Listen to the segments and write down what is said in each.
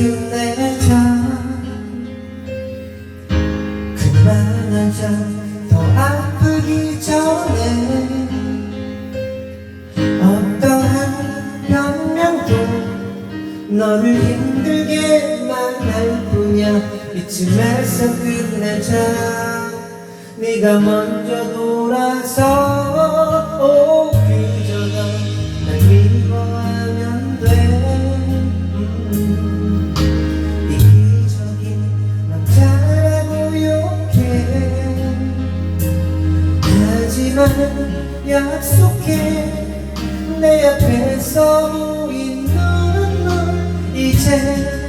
같은 내자 그만하자. 더 아프기 전에 어떠한 변명도 너를 힘들게만 할 뿐이야. 이쯤에서 끝내자. 네가 먼저 돌아서. 난 약속해. 내 앞에서 있는 널 이제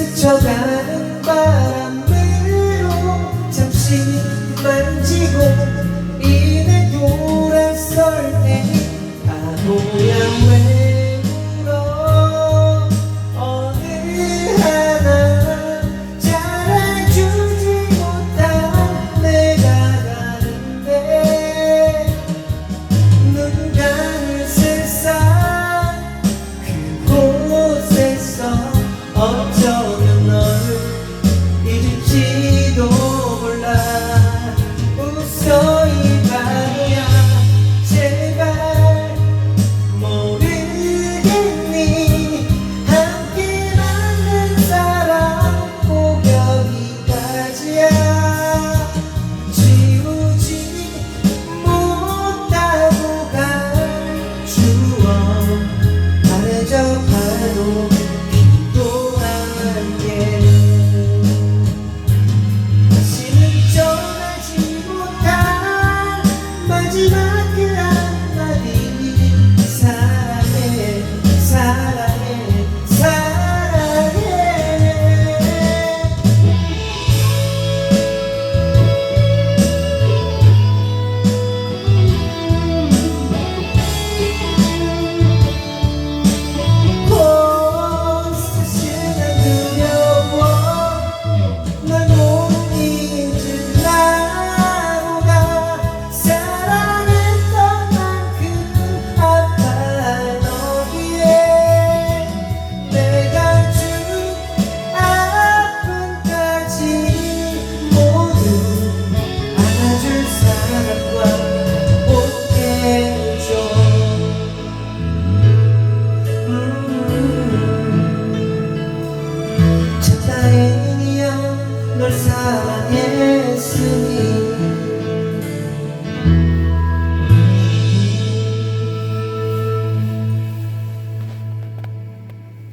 스쳐가는 바람대로 잠시 만지고 이내 돌아설 때 바보야 왜 tonight.